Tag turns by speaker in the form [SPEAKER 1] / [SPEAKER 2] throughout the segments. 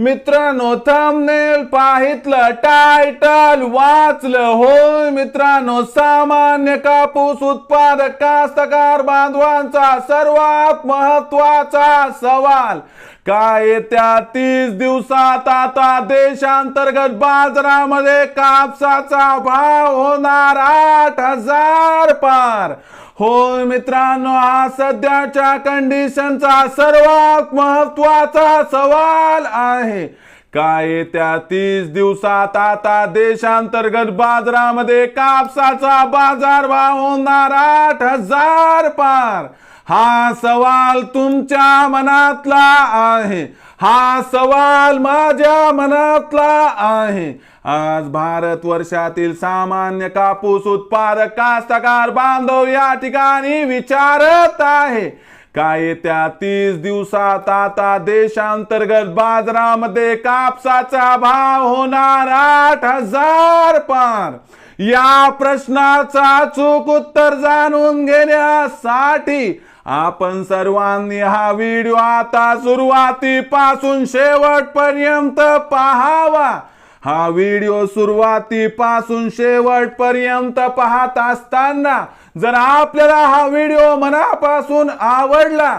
[SPEAKER 1] मित्रांनो thumbnail पाहितलं title वाचलं होय मित्रांनो. सामान्य कापूस उत्पादक कास्तकार बांधवांचा सर्वात महत्त्वाचा सवाल काय येत्या तीस दिवसात आता देशांतर्गत बाजारामध्ये कापसाचा भाव होणार आठ हजार पार? होय मित्रांनो हा सध्याच्या कंडिशनचा सर्वात महत्त्वाचा सवाल आहे. काय येत्या तीस दिवसात आता देशांतर्गत बाजारामध्ये कापसाचा बाजारभाव होणार आठ हजार पार? हा सवाल तुमच्या मनातला आहे. हा सवाल माझ्या मनातला आहे. आज भारत वर्षातील सामान्य कापूस उत्पादक कास्तकार बांधव या ठिकाणी विचारत आहे. काय येत्या तीस दिवसात आता देशांतर्गत बाजारामध्ये कापसाचा भाव होणार आठ हजार पार? या प्रश्नाचा चूक उत्तर जाणून घेण्यासाठी आपण सर्वांनी हा व्हिडिओ आता सुरुवातीपासून शेवटपर्यंत पाहावा. हा व्हिडिओ सुरुवातीपासून शेवटपर्यंत पाहत असताना जर आपल्याला हा व्हिडिओ मनापासून आवडला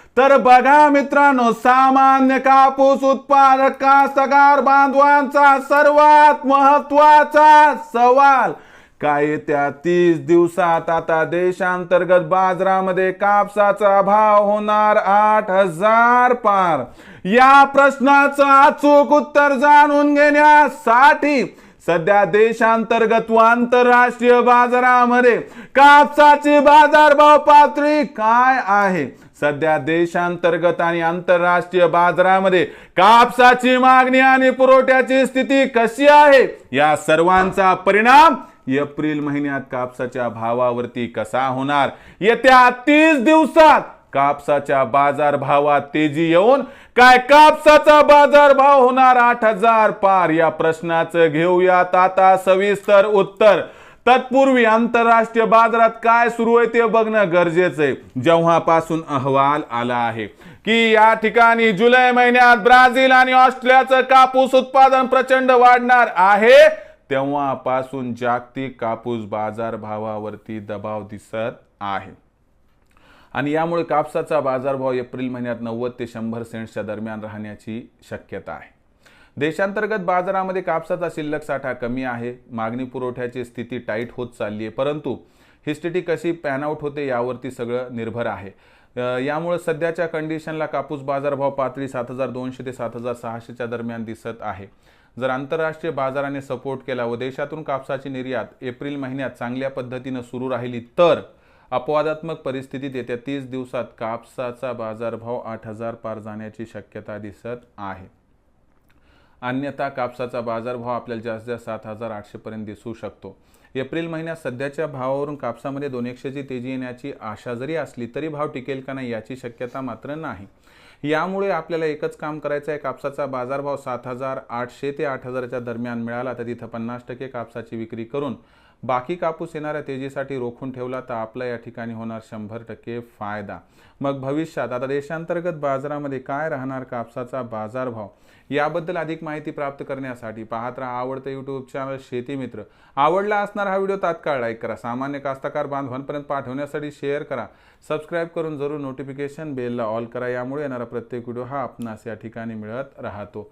[SPEAKER 1] तर बघा मित्रांनो सामान्य कापूस उत्पादक कास्तकार बांधवांचा सर्वात महत्त्वाचा सवाल. काय येत्या तीस दिवसात आता देशांतर्गत बाजारामध्ये कापसाचा भाव होणार आठ हजार पार? या प्रश्नाचं अचूक उत्तर जाणून घेण्यासाठी सध्या देशांतर्गत व आंतरराष्ट्रीय बाजारामध्ये कापसाची बाजारभाव पातळी काय आहे? सध्या देशांतर्गत आणि आंतरराष्ट्रीय बाजारामध्ये कापसाची मागणी आणि पुरवठ्याची स्थिती कशी आहे? या सर्वांचा परिणाम एप्रिल महिन्यात कापसाच्या भावावरती कसा होणार? येत्या तीस दिवसात कापसाच्या बाजार भावात तेजी येऊन काय कापसाचा बाजार भाव होणार आठ हजार पार? या प्रश्नाचं घेऊयात आता सविस्तर उत्तर. तत्पूर्वी आंतरराष्ट्रीय बाजारात काय सुरू आहे ते बघणं गरजेचं आहे. जेव्हापासून अहवाल आला आहे की या ठिकाणी जुलै महिन्यात ब्राझील आणि ऑस्ट्रेलियाचं कापूस उत्पादन प्रचंड वाढणार आहे तेव्हापासून जागतिक कापूस बाजार भावावरती दबाव दिसत आहे. आणि यामुळे कापसाचा बाजारभाव एप्रिल महिन्यात नव्वद ते शंभर सेंट्सच्या दरम्यान राहण्याची शक्यता आहे. देशांतर्गत बाजारामध्ये कापसाचा शिल्लक साठा कमी आहे. मागणी पुरवठ्याची स्थिती टाईट होत चालली आहे. परंतु ही स्थिती कशी पॅनआउट होते यावरती सगळं निर्भर आहे. यामुळे सध्याच्या कंडिशनला कापूस बाजारभाव पातळी सात हजार दोनशे ते सात हजार सहाशेच्या दरम्यान दिसत आहे. जर आंतरराष्ट्रीय बाजाराने सपोर्ट केला व देशातून कापसाची निर्यात एप्रिल महिन्यात चांगल्या पद्धतीनं सुरू राहिली तर अपवादात्मक परिस्थितीत येत्या तीस दिवसात कापसाचा बाजारभाव आठ हजार पार जाण्याची शक्यता दिसत आहे. अन्यथा कापसाचा बाजारभाव आपल्याला जास्तीत जास्त सात हजार आठशेपर्यंत दिसू शकतो. एप्रिल महिन्यात सध्याच्या भावावरून कापसामध्ये दोन एकशेची तेजी येण्याची आशा जरी असली तरी भाव टिकेल का नाही याची शक्यता मात्र नाही. यामुळे आपल्याला एकच काम करायचं आहे कापसाचा बाजारभाव सात हजार आठशे ते आठ हजाराच्या दरम्यान मिळाला तर तिथं पन्नास टक्के कापसाची विक्री करून बाकी कापूस येणाऱ्या तेजीसाठी रोखून ठेवला तर आपला या ठिकाणी होणार शंभर टक्के फायदा. मग भविष्यात आता देशांतर्गत बाजारामध्ये काय राहणार कापसाचा बाजारभाव? याबद्दल अधिक माहिती प्राप्त करण्यासाठी पाहत राहा आवडतं यूट्यूब चॅनल शेती मित्र. आवडला असणार हा व्हिडिओ तात्काळ लाईक करा. सामान्य कास्तकार बांधवांपर्यंत पाठवण्यासाठी शेअर करा. सबस्क्राईब करून जरूर नोटिफिकेशन बेलला ऑल करा. यामुळे येणारा प्रत्येक व्हिडिओ हा आपणास या ठिकाणी मिळत राहतो.